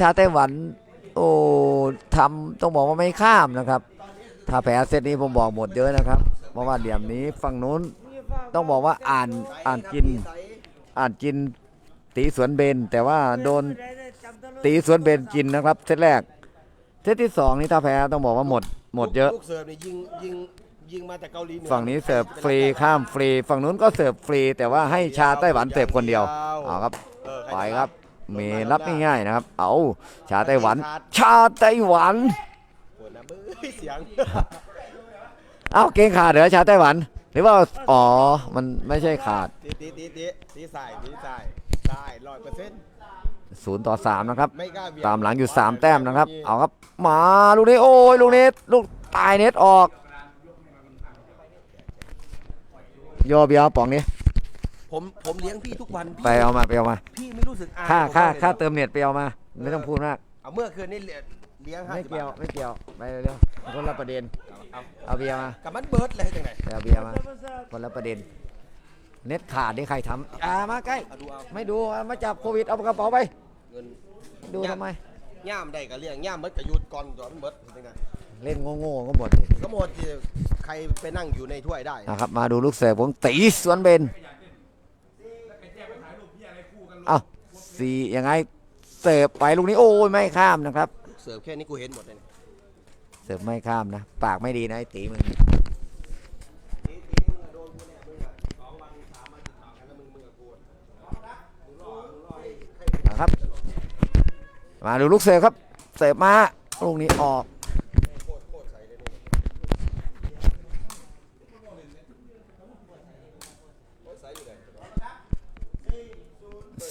ชาไต้หวัน โอ้ทำต้องบอกว่าไม่ข้ามนะครับ ถ้าแผลเซตนี้ผมบอกหมดเยอะนะครับ เพราะว่าเหลี่ยมนี้ฝั่งนู้นต้องบอกว่าอ่านอ่านกินอ่านกินตีสวนเบน แต่ว่าโดนตีสวนเบนกินนะครับเซตแรกเซตที่สองนี่ถ้าแพ้ต้องบอกว่าหมดหมดเยอะ ลูกเสิร์ฟนี่ยิงยิงยิงมาจากเกาหลีเหอฝั่งนี้เสิร์ฟฟรีข้ามฟรี ฝั่งนู้นก็เสิร์ฟฟรี แต่ว่าให้ชาไต้หวันเสิร์ฟคนเดียวเอาครับ เออใไปครับ เมย์รับง่ายๆนะครับ เอาชาไต้หวัน ชาไต้หวันปวดนะเบ้ยเสียงเอาเก่งขาดเหรอชาไต้หวัน หรือว่าอ๋อมันไม่ใช่ขาดตีตีตีตีตีใส่ตีใส่ได้ร้อยเปอร์เซ็นต์ศูนย์ต่อสามนะครับไม่กล้าเบียดตามหลังอยู่3แต้มนะครับ เอาครับ มาลูกนี้โอ้ยลูกนี้ลูกตายเน็ตออก โยเบียวป๋องนี้ ผมผมเลี้ยงพี่ทุกวันพี่ไปเอามาไปเอามาพี่ไม่รู้สึกอายค่าค่าผมเลยค่าเหรอเติมเน็ตไปเอามา ไม่ต้องพูดมาก เอาเมื่อคืนนี่เลี้ยงห้าไม่สิบเกี่ยว บาทไม่เกี่ยว ไปเร็วๆคนละประเด็น เอาเอาเบียร์มากับมันเบิร์ดเลยจังไหนไปเอาเบียร์มา คนละประเด็น เน็ตขาดนี่ใครทำอ่ามาใกล้ เอาดูเอาไม่ดูเอามาจับโควิด เอากระเป๋าไป เงินดูทำไม ย่ามได้ก็เลี้ยงย่ามเบิร์ดก็หยุดก่อนตัวมันเบิร์ดจังไหนเล่นโง่ๆก็หมดดิก็หมดที่ใครไปนั่งอยู่ในถ้วยได้ นะครับ มาดูลูกเสิร์ฟของตีสวนเบนเอาสี่ยังไงเสิร์ฟไปลูกนี้โอ้ยไม่ข้ามนะครับ เสิร์ฟแค่นี้กูเห็นหมดเลยเนี่ยเสิร์ฟไม่ข้ามนะ ปากไม่ดีนะไอ้ตีมึงนะครับ มาดูลูกเสิร์ฟครับ เสิร์ฟมาลูกนี้ออก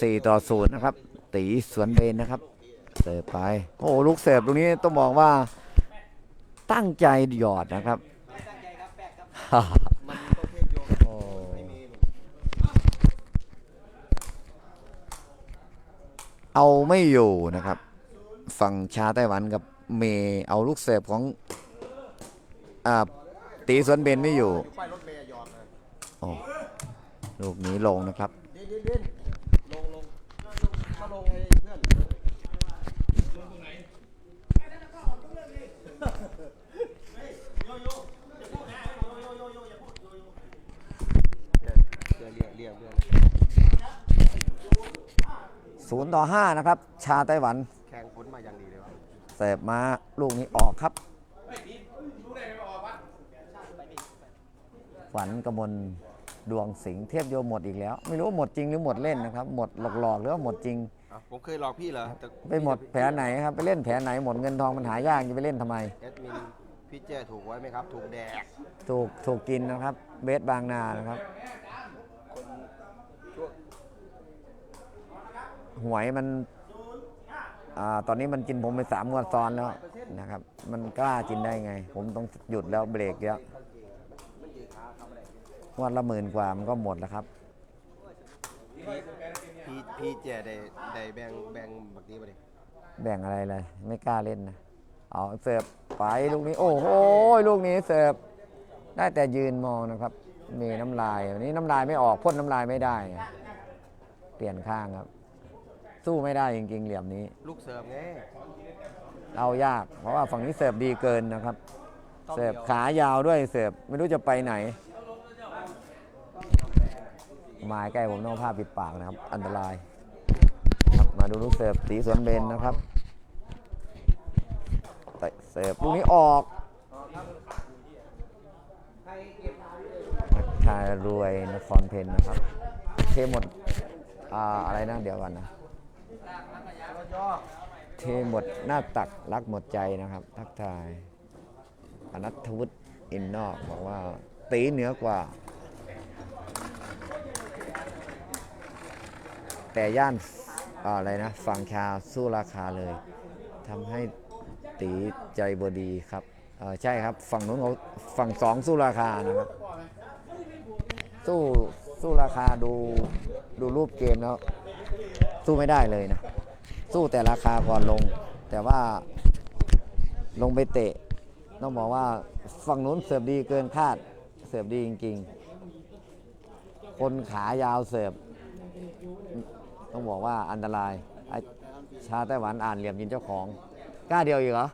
สี่ต่อศูนะครับ ตีสวนเบนนะครับ เสิร์ฟไป โอ้ลูกเสิร์ฟตรงนี้ต้องบอกว่าตั้งใจหยอดนะครับเทศโอ้เอาไม่อยู่นะครับ ฝั่งชาไต้หวันกับเมย์เอาลูกเสิร์ฟของอ่าตีสวนเบนไม่อยู่โอ้ลูกนี้ลงนะครับ ดินดินดินลงลงมาลงไอ้เพื่อนเรียกเรียกเรียกเรียก 0 ต่อ 5 นะครับ ชาไต้หวันแข่งผลมาอย่างดีเลยวะเสิร์ฟมาลูกนี้ออกครับ ฝันกมลดวงสิงห์เทพโยหมดอีกแล้ว ไม่รู้ว่าหมดจริงหรือหมดเล่นนะครับ หมดหลอกๆหรือว่าหมดจริง อะผมเคยหลอกพี่เหรอแต่ไปหมดแผลไหนครับ ไปเล่นแผลไหนหมดเงินทองมันหายากจะไปเล่นทำไม แอดมินพี่เจ้ถูกไว้ไหมครับ ถูกแดก ถูกถูกกินนะครับ เบสบางนานะครับ ช่วง หวยมันอาตอนนี้มันกินผมไปสามงวดซ้อนแล้วนะครับ มันกล้ากินได้ไง ผมต้องหยุดแล้วเบรกแล้วงวดละหมื่นกว่ามันก็หมดแล้วครับ พี่พี่เจ้ได้ได้แบ่งแบ่งบักนี้มาดิแบ่งอะไรเลย ไม่กล้าเล่นนะเอาเสิร์ฟไปลูกนี้ โอ้โหลูกนี้เสิร์ฟได้แต่ยืนมองนะครับ มีน้ำลายวันนี้น้ำลายไม่ออกพ่นน้ำลายไม่ได้ เปลี่ยนข้างครับ สู้ไม่ได้จริงๆเหลี่ยมนี้ ลูกเสิร์ฟไงเอายาก เพราะว่าฝั่งนี้เสิร์ฟดีเกินนะครับต้องเสิร์ฟดียวขายาวด้วยเสิร์ฟไม่รู้จะไปไหนมาใกล้ผมต้องเอาผ้าปิดปากนะครับ อันตรายครับมาดูลูกเสิร์ฟสีสวนเบนนะครับเตะเสิร์ฟลูกนี้ออกนักชายรวยนครเพนนะครับเทหมดอ่าอะไรนะเดี๋ยวก่อนนะ เทหมดหน้าตักรักหมดใจนะครับ ทักทายอนัทวุฒิอินนอกบอกว่า ตีเหนือกว่า แต่ย่านอะไรนะฝั่งชาสู้ราคาเลยทำให้ตีใจบดีครับใช่ครับ ฝั่งนู้นเขาฝั่งสองสู้ราคานะครับ สู้สู้ราคาดูดูรูปเกมแล้ว สู้ไม่ได้เลยนะ สู้แต่ราคาก่อนลง แต่ว่าลงไปเตะ ต้องบอกว่าฝั่งนู้นเสิร์ฟดีเกินคาด เสิร์ฟดีจริง ๆ คนขายาวเสิร์ฟต้องบอกว่าอันตรายไอ้ชาไต้หวันอ่านเหลี่ยมยินเจ้าของกล้าเดียวอีกเหรอ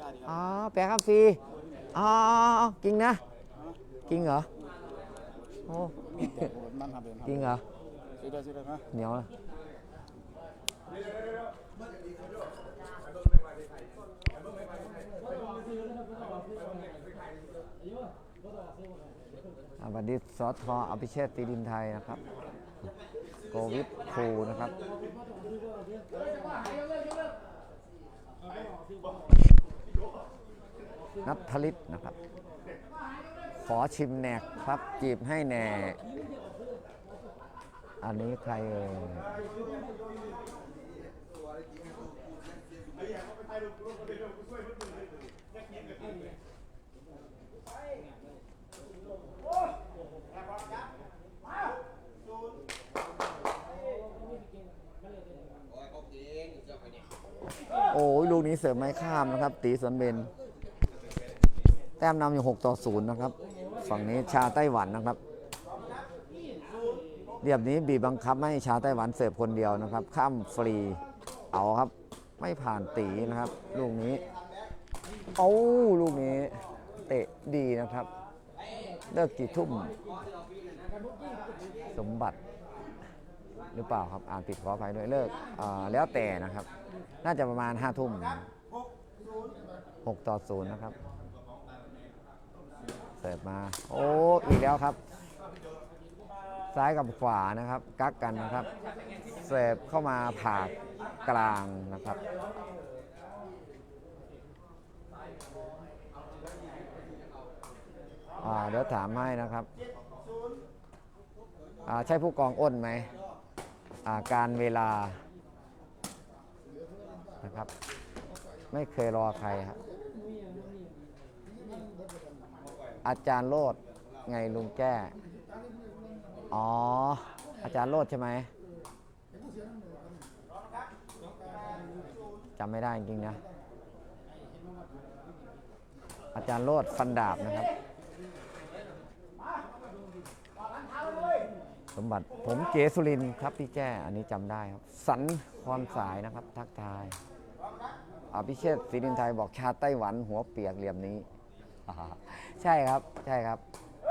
กล้าดีคอ๋รัอบแปลครับฟรีอ๋อจริงนะจริงเหรอโอ้มันทำเองครับจริงเหรอซื้อได้ซื้อได้ไหมเหนียวนะ อาบันดิตสอทออภิเชษตีดินไทยนะครับ โกวิทครูนะครับนัทธลิตนะครับ ขอชิมแหนกครับ จีบให้แหน่อันนี้ใครเอ่ย โอ้ยลูกนี้เสริมไม้ข้ามนะครับ ตีสวนเบนแต้มนำอยู่ 6 ต่อ 0 นะครับ ฝั่งนี้ชาไต้หวันนะครับเรียบนี้บีบบังคับให้ชาไต้หวันเสิร์ฟคนเดียวนะครับ ข้ามฟรี เอาครับ ไม่ผ่านตีนะครับ ลูกนี้เอาลูกนี้เตะดีนะครับ เลิกกี่ทุ่ม สมบัติ หรือเปล่าครับ อ่านผิดขออภัยด้วยเลิกอ่าแล้วแต่นะครับ น่าจะประมาณห้าทุ่มหกต่อศูนย์นะครับ เสิร์ฟมา โอ้อีกแล้วครับ ซ้ายกับขวานะครับ กักกันนะครับ เสิร์ฟเข้ามาผ่ากลางนะครับ เดี๋ยวถามให้นะครับ ใช่ผู้กองอ้นไหมาการเวลานะครับ ไม่เคยรอใครครับอาจารย์โลดไงลุงแก้ อ๋อ อาจารย์โลดใช่ไหม จำไม่ได้จริงนะ อาจารย์โลดฟันดาบนะครับ สมบัติผมเจสุรินครับพี่แจ้อันนี้จำได้ครับ สันความสายนะครับ ทักทายอภิเชษศรีดินไทยบอกชาไต้หวันหัวเปียกเหลี่ยมนี้ ใช่ครับใช่ครับ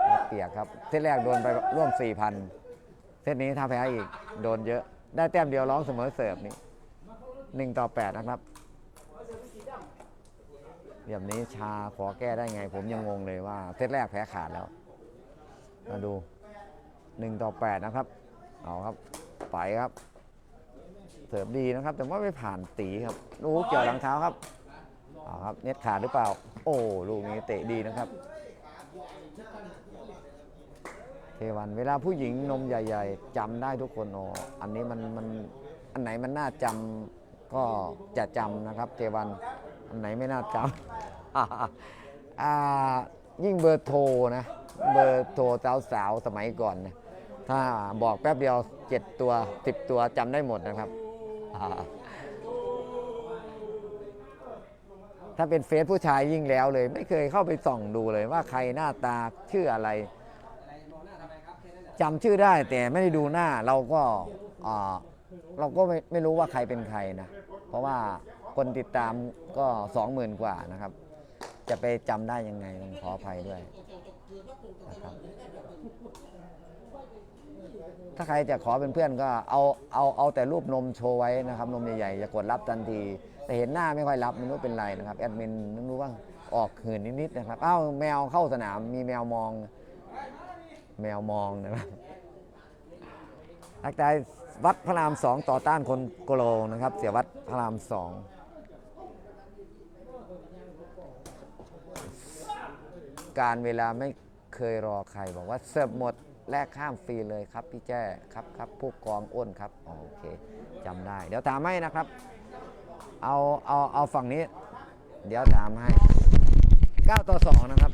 หัวเปียกครับเซตแรกโดนไปร่วม4,000เซตนี้ถ้าแพ้อีกโดนเยอะ ได้แต้มเดียวร้องเสมอเสิร์ฟนี่ หนึ่งต่อ 8 นะครับแบบนี้ชาขอแก้ได้ไง ผมยังงงเลยว่าเซตแรกแพ้ขาดแล้ว มาดู 1 ต่อ 8 นะครับ เอาครับ ไปครับ เสิร์ฟดีนะครับ แต่ว่าไม่ผ่านตีครับดูเกี่ยวหลังเท้าครับเอาครับเน็ตขาดหรือเปล่า โอ้ลูกนี้เตะดีนะครับ เทวันเวลาผู้หญิงนมใหญ่ ๆจำได้ทุกคนอ๋ออันนี้มันมันอันไหนมันน่าจำ ก็จะจำนะครับเทวันอันไหนไม่น่าจำยิ่งเบอร์โทรนะ เบอร์โทรสาวๆสมัยก่อนนะถ้าบอกแป๊บเดียว 7 ตัว 10 ตัวจำได้หมดนะครับ ถ้าเป็นเฟซผู้ชายยิ่งแล้วเลย ไม่เคยเข้าไปส่องดูเลยว่าใครหน้าตาชื่ออะไรจำชื่อได้แต่ไม่ได้ดูหน้าเราก็ เราก็ไม่ไม่รู้ว่าใครเป็นใครนะ เพราะว่าคนติดตามก็สองหมื่นกว่านะครับ จะไปจำได้ยังไงต้องขออภัยด้วยนะครับถ้าใครจะขอเป็นเพื่อนก็เอาเอาเอาแต่รูปนมโชว์ไว้นะครับ นมใหญ่ๆจะกดรับทันที แต่เห็นหน้าไม่ค่อยรับไม่รู้เป็นไรนะครับแอดมินนึกรู้ว่าออกหื่นนิดๆนะครับอ้าวแมวเข้าสนามมีแมวมอง แมวมองนะครับนักใจ วัดพระรามสองต่อต้านคนโกโลนะครับ เสียวัดพระรามสองการเวลาไม่เคยรอใครบอกว่าเสิร์ฟหมดแลกข้ามฟรีเลยครับพี่แจ้ครับครับผู้กองอ้นครับโอเคจำได้ เดี๋ยวถามให้นะครับ เอาเอาเอาฝั่งนี้ เดี๋ยวถามให้ 9 ต่อ 2 นะครับ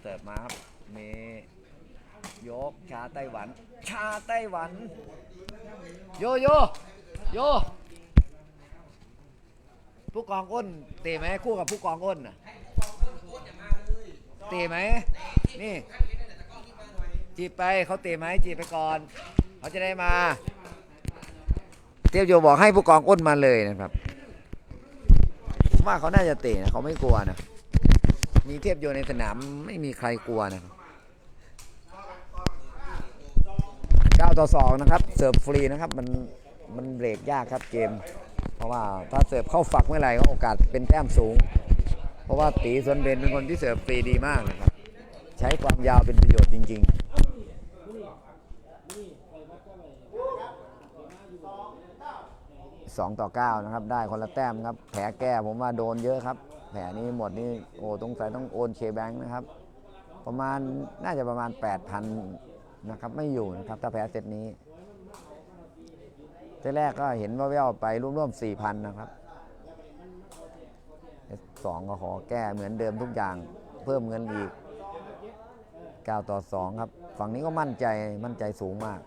เสิร์ฟมาครับเม ยกชาไต้หวัน ชาไต้หวัน โยโยโยผู้กองอ้นเตะไหมคู่กับผู้กองอ้นน่ะเตะไหมนี่จีบไปเขาเตะไหมจีบไปก่อนเขาจะได้มา เทียบโยบอกให้ผู้กองอ้นมาเลยนะครับผมว่าเขาน่าจะเตะนะเขาไม่กลัวนะมีเทียบโยในสนามไม่มีใครกลัวนะครับเก้า ต่อสองนะครับเสิร์ฟฟรีนะครับมันมันเบรกยากครับเกม เพราะว่าถ้าเสิร์ฟเข้าฝักเมื่อไหร่ก็โอกาสเป็นแต้มสูง เพราะว่าตีสวนเบนเป็นคนที่เสิร์ฟฟรีดีมากนะครับใช้ความยาวเป็นประโยชน์จริง ๆ2ต่อ9นะครับได้คนละแต้มครับ แผลแก้ผมว่าโดนเยอะครับ แผลนี้หมดนี่โอ้ตรงใส่ต้องโอนเคแบงค์นะครับ ประมาณน่าจะประมาณ 8,000 นะครับ ไม่อยู่นะครับ ถ้าแพ้เซตนี้เซตแรกก็เห็นว่าแววไปร่วมๆ4,000นะครับสองก็ขอแก้เหมือนเดิมทุกอย่าง เพิ่มเงินอีก9ต่อ2ครับ ฝั่งนี้ก็มั่นใจมั่นใจสูงมาก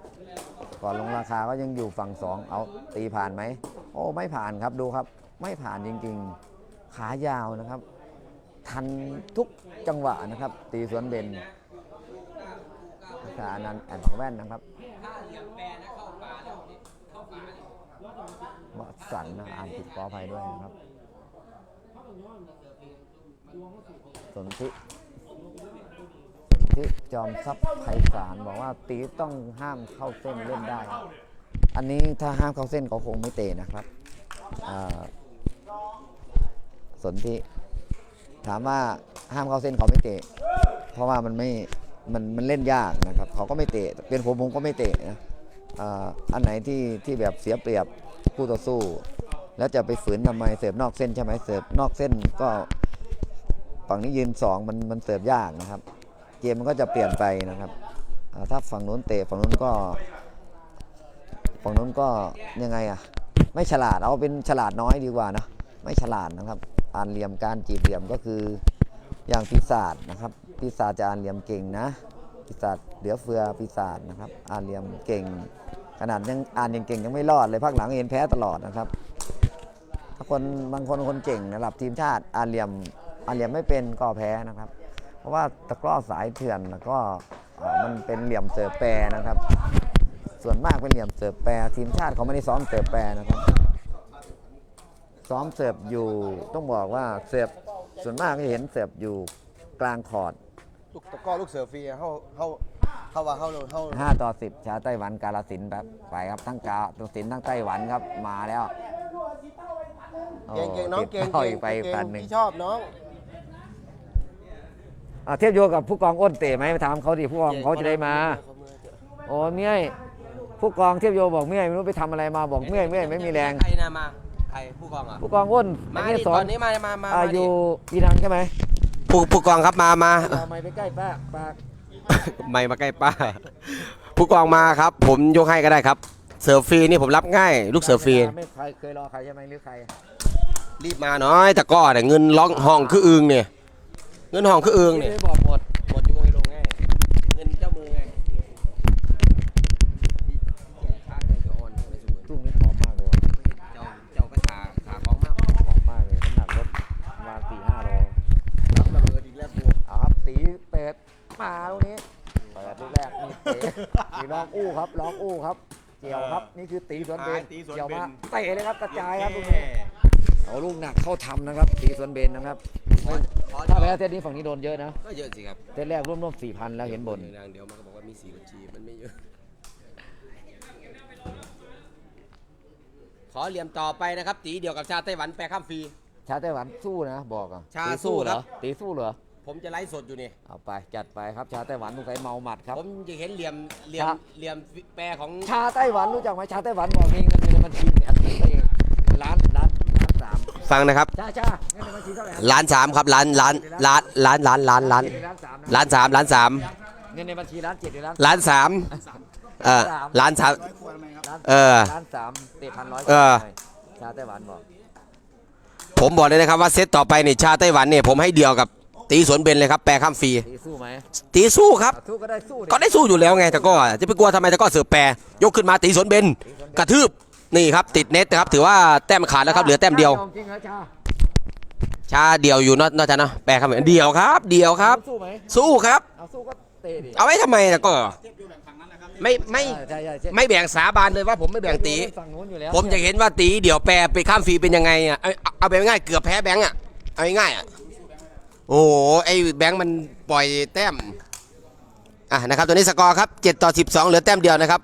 ก่อนลงราคาก็ยังอยู่ฝั่ง 2 เอาตีผ่านไหม โอ้ไม่ผ่านครับดูครับ ไม่ผ่านจริงๆ ขายาวนะครับ ทันทุกจังหวะนะครับ ตีสวนเด่น ขานันต์แอนของแว่นนะครับเหมาะสันนะอ่านผิดขออภัยด้วยนะครับ สนธิสนธิจอมทรัพย์ไพศาลบอกว่าตีต้องห้ามเข้าเส้นเล่นได้ อันนี้ถ้าห้ามเข้าเส้นเขาคงไม่เตะนะครับอ่าสนธิถามว่าห้ามเข้าเส้นเขาไม่เตะ เพราะว่ามันไม่ มันมันเล่นยากนะครับเขาก็ไม่เตะเป็นผมผมก็ไม่เตะนะอ่าอันไหนที่ที่แบบเสียเปรียบคู่ต่อสู้ แล้วจะไปฝืนทำไมเสิร์ฟนอกเส้นใช่ไหมเสิร์ฟนอกเส้นก็ฝั่งนี้ยืนสองมันมันเสิร์ฟยากนะครับ เกมมันก็จะเปลี่ยนไปนะครับถ้าฝั่งนู้นเตะฝั่งนู้นก็ ฝั่งนู้นก็ยังไงอะไม่ฉลาดเอาเป็นฉลาดน้อยดีกว่านะไม่ฉลาดนะครับอ่านเหลี่ยมการจีบเหลี่ยมก็คือ อย่างปีศาจนะครับ ปีศาจจะอ่านเหลี่ยมเก่งนะ ปีศาจเหลือเฟือปีศาจนะครับ อ่านเหลี่ยมเก่ง ขนาดยังอ่านยังเก่งยังไม่รอดเลยภาคหลังเห็นแพ้ตลอดนะครับ ถ้าคนบางคนคนเก่งระดับทีมชาติอาเหลียมอาเหลียมไม่เป็นก็แพ้นะครับ เพราะว่าตะกร้อสายเถื่อนแล้วก็มันเป็นเหลี่ยมเสิร์ฟแปรนะครับ ส่วนมากเป็นเหลี่ยมเสิร์ฟแปรทีมชาติเขาไม่ได้ซ้อมเสิร์ฟแปรนะครับ ซ้อมเสิร์ฟอยู่ต้องบอกว่าเสิร์ฟ ส่วนมากจะเห็นเสิร์ฟอยู่กลางคอร์ดลูกตะกร้อลูกเสือฟรีอะเข้าเข้าเข้าว่าเข้าเข้า5ต่อ10 ชาไต้หวันกาลสินธุ์แบบไปครับทั้งกาลสินธุ์ทั้งไต้หวันครับมาแล้วโเก่งเก่งน้องติดเก่งต่อยเก่งไปเก่งพันหนึ่ง พี่ชอบน้องอะเทียบโยกับผู้กองอ้นเตะไหมถามเขาดิผู้กองเขาจะได้มา โอ้เมี่ยยผู้กองเทียบโยบอกเมี่ยยไม่รู้ไปทำอะไรมาบอกเมี่ยยเมี่ยยไม่มีแรง ใครนะมา ใครผู้กองอะผู้กองอ้นมาเมื่อดิกี้สตออนนนี้มามามาอ่ามาอดิยู่ปีนังใช่ไหมผู้ผู้กองครับมามาเอาไม้ไปใกล้ป้าปากไม่มาใกล้ป้า ผู้กองมาครับ ผมยกให้ก็ได้ครับ เสิร์ฟฟรีนี่ผมรับง่าย ลูกเสิร์ฟฟรีไม่ใครเคยรอใครใช่ไหมหรือใคร รีบมาหน่อยแต่ก็แต่เงินร้องห้องคืออึงเนี่ยเงินห้องคืออึงเนี่ยไม่บอกหมด หมดอยู่ไอ้ลงไงเงินเจ้ามือไงค่าเงินจะอ่อนไปสู่ ตุ้งนี่หอมมากเลยว่ะ เจ้าเจ้าก็ขาขาของมาก หอมมากเลยน้ำหนักรถประมาณสี่ห้าโล รับระเบิดอีกแล้วกู เอาครับตีเปิด มาตรงนี้เปิดลูกแรกนี่เตะตีล็อกอู้ครับล็อกอู้ครับเกี่ยวครับนี่คือตีสวนเบนเกี่ยวมาเตะเลยครับกระจายครับตรงนี้เอาลูกหนักเข้าทำนะครับ ตีสวนเบนนะครับถ้าแพ้เซตนี้ฝั่งนี้โดนเยอะนะก็เยอะสิครับเซตแรกร่วมๆสี่พันแล้วเห็นบนอย่างเดียวมันก็บอกว่ามีสี่บัญชีมันไม่เยอะ ขอเหลี่ยมต่อไปนะครับ ตีเดียวกับชาติไต้หวันแปรข้ามฟรี ชาติไต้หวันสู้นะบอกอะชาตีสู้เหรครัอบตีสู้เหรอ ผมจะไลฟ์สดอยู่นี่ เอาไปจัดไปครับชาไต้หวันสงสัยเมาหมัดครับ ผมจะเห็นเหลี่ยมเหลี่ยมครับ เหลี่ยมแปรของชาไต้หวันรู้จักไหมชาไต้หวันบอกมีเงินอยู่ในบัญชีแสนเองล้านล้านล้านสามฟังนะครับชาชาเงินในบัญชีเท่าไหร่ล้านสามครับล้านล้านล้านล้านล้านล้านล้านเจ็ดหรือล้านสามนะล้านสามล้านสามเงินในบัญชีล้านเจ็ดหรือล้านล้านสามเออล้านสาม ล้านเออล้านสามเตะพันร้อยเออ ชาไต้หวันบอกผมบอกเลยนะครับว่าเซตต่อไปนี่ชาไต้หวันเนี่ยผมให้เดียวกับ ตีสวนเบนเลยครับแปรข้ามฟรีตีสู้ไหมตีสู้ครับสู้ก็ได้สู้ดิก็ได้สู้อยู่แล้วไงแต่ก็จะไปกลัวทำไมแต่ก็เสือแปรยกขึ้นมาตีสวนเบนกระทืบนี่ครับติดเน็ตนะครับถือว่าแต้มขาดแล้วครับเหลือแต้มเดียว ชาจริงเหรอชาชาเดียวอยู่เนอะน่าจะนะแปรครับเดียวครับ เดียวครับ สู้ไหมสู้ครับเอาสู้ก็เตะดิเอาไว้ทำไมแต่ก็ไม่ไม่ใช่ใช่ใช่ไม่แบ่งสาบานเลยว่าผมไม่แบ่งตีฝั่งนู้นอยู่แล้วผมจะเห็นว่าตีเดี๋ยวแปรไปข้ามฟรีเป็นยังไงอะเอาเอาเอาแบบง่ายๆเกือบแพ้แบงค์อะเอาง่ายๆอะ โอ้โหไอ้แบงค์มันปล่อยแต้มอะนะครับตัวนี้สกอร์ครับ7ต่อ12 เหลือแต้มเดียวนะครับ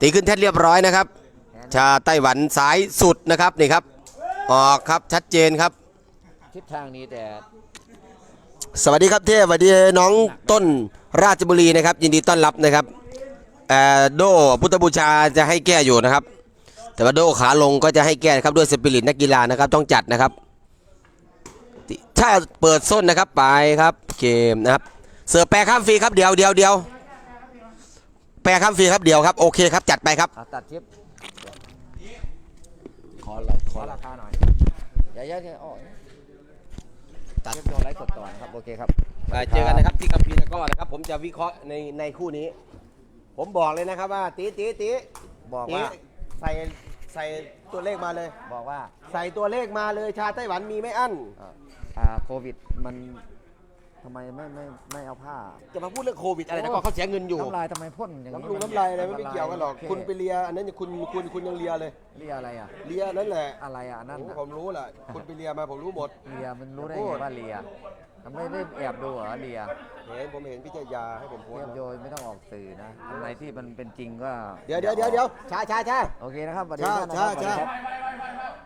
ตีขึ้นแท่นเรียบร้อยนะครับ ชาไต้หวันสายสุดนะครับนี่ครับออกครับชัดเจนครับ ทิศทางนี้แต่สวัสดีครับเทพสวัสดีน้องต้นราชบุรีนะครับ ยินดีต้อนรับนะครับเอ่อโดพุทธบูชาจะให้แก้อยู่นะครับ แต่ว่าโดขาลงก็จะให้แก้นะครับด้วยสปิริตนักกีฬานะครับต้องจัดนะครับ ถ้าเปิดส้นนะครับไปครับเกมนะครับเสิร์ฟแปรข้ามฟรีครับเดียวเดียวเดียวแปรข้ามฟรีครับเดียวครับโอเคครับจัดไปครับอะตัดทิปขออะไรขอราคาหน่อยอย่าเยอะแค่อ้อตัดทิปโดนไลค์กดต่อนะครับโอเคครับไปเจอกันนะครับที่กัมพีตะกร้อนะครับ ผมจะวิเคราะห์ในในคู่นี้ ผมบอกเลยนะครับว่าตีตีตีบอกตีว่าใส่ใส่ตัวเลขมาเลย บอกว่า ใส่ตัวเลขมาเลยชาไต้หวันมีไม่อั้นเอ่ออ่าโควิดมันทำไมไม่ไม่ไม่เอาผ้า จะมาพูดเรื่องโควิดอะไรแต่ก็เขาเสียเงินอยู่ น้ำลายทำไมพ่นอย่างนี้น้ำลุงน้ำลายอะไรไม่ไม่เกี่ยวกันหรอกโเคุณไปเลียอันนั้นคุณคุณคุณยังเลียเลย เรียอะไรอะ เลียนั่นแหละอะไรอะอันนั่นโอ้น่ะผมรู้แหละคุณไปเลียมาผมรู้หมด เรียมันรู้ได้โอ้ไงว่าเรียมันไม่ได้แอบดูเหรอเรียเห็นผมเห็นพี่เจยาให้ผมโพสเทียต์บนะโยยไม่ต้องออกสื่อนะอะไรที่มันเป็นจริงก็เดี๋ยวเดี๋ยวเดี๋ยวเดี๋ยวชาชาชาโอเคนะครับสวัสดีใช่ท่านนะครับใช่สวัสดีครับใช่